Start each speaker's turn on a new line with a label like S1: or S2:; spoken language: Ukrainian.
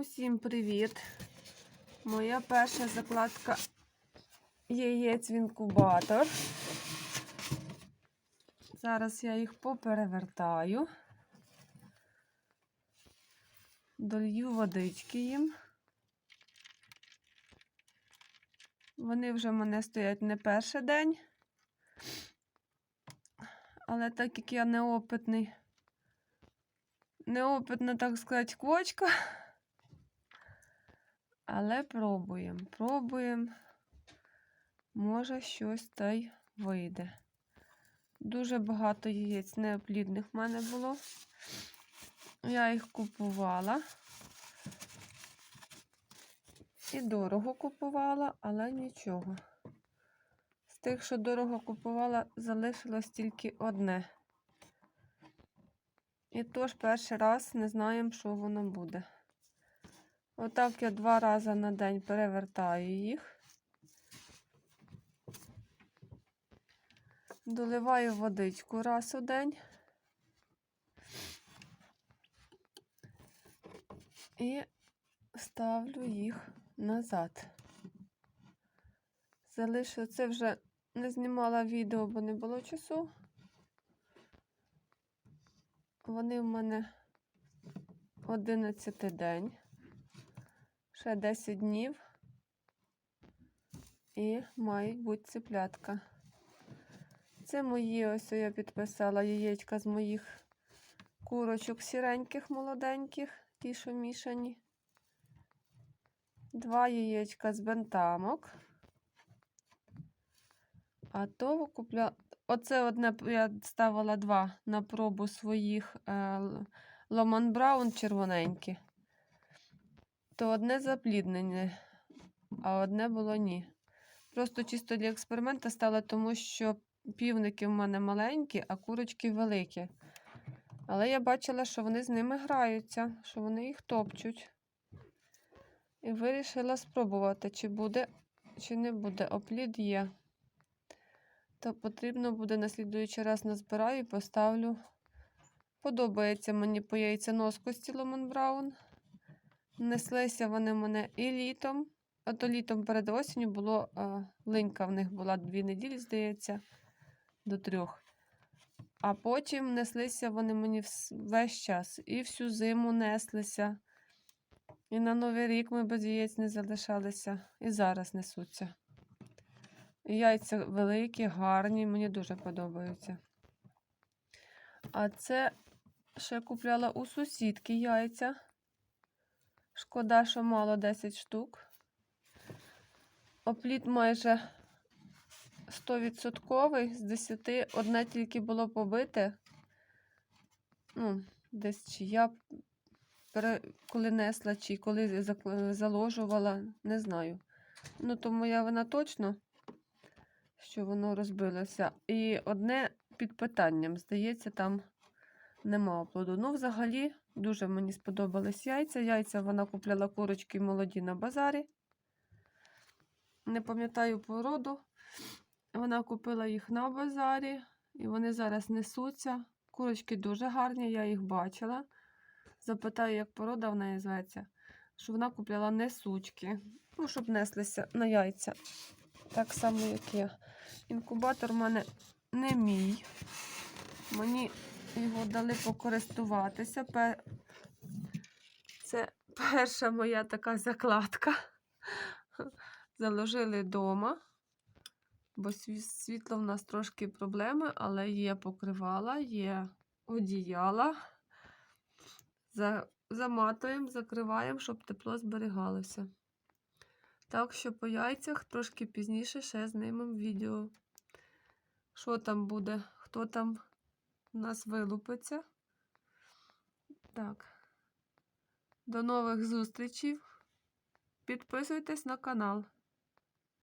S1: Усім привіт! Моя перша закладка яєць в інкубатор. Зараз я їх поперевертаю, долью водички їм. Вони вже в мене стоять не перший день, але так як я неопитний, неопитна, так сказати, квочка. Але пробуємо, пробуємо. Може, щось та й вийде. Дуже багато яєць неоплідних в мене було. Я їх купувала. І дорого купувала, але нічого. З тих, що дорого купувала, залишилось тільки одне. І тож перший раз не знаємо, що воно буде. Отак я два рази на день перевертаю їх. Доливаю водичку раз у день. І ставлю їх назад. Залишу це вже не знімала відео, бо не було часу. Вони в мене 11 день. Ще 10 днів. І мають бути циплятка. Це мої, ось я підписала яєчка з моїх курочок сіреньких, молоденьких, ті, що мішані. Два яєчка з бентамок. А то купля... Оце одне я ставила два на пробу своїх е, Ломан Браун червоненькі. То одне запліднене, а одне було ні. Просто чисто для експерименту стало, тому що півники в мене маленькі, а курочки великі. Але я бачила, що вони з ними граються, що вони їх топчуть. І вирішила спробувати, чи буде, чи не буде. Оплід є. То потрібно буде на слідуючий раз назбираю і поставлю. Подобається мені по яйценоскості Ломан Браун. Неслися вони мене і літом. А то літом перед осінню було а, линька в них була дві неділі, здається, до трьох. А потім неслися вони мені весь час. І всю зиму неслися. І на Новий рік ми без яєць не залишалися. І зараз несуться. Яйця великі, гарні, мені дуже подобаються. А це ще купляла у сусідки яйця. Шкода, що мало 10 штук. Опліт майже 100%, з 10 одне тільки було побите. Ну, десь чи я коли несла, чи коли заложувала, не знаю. Ну, то моя вина точно, що воно розбилося. І одне під питанням, здається, там нема оплоду. Ну, взагалі, дуже мені сподобались яйця. Яйця вона купляла курочки молоді на базарі. Не пам'ятаю породу. Вона купила їх на базарі, і вони зараз несуться. Курочки дуже гарні, я їх бачила. Запитаю, як порода в неї зветься, що вона купляла несучки, ну, щоб неслися на яйця. Так само, як я. Інкубатор в мене не мій. Мені його дали покористуватися. Це перша моя така закладка. Заложили вдома, бо світло в нас трошки проблеми, але є покривала, є одіяла. Заматуємо, закриваємо, щоб тепло зберігалося. Так що по яйцях трошки пізніше ще знімемо відео. Що там буде, хто там у нас вилупиться. Так. До нових зустрічей. Підписуйтесь на канал.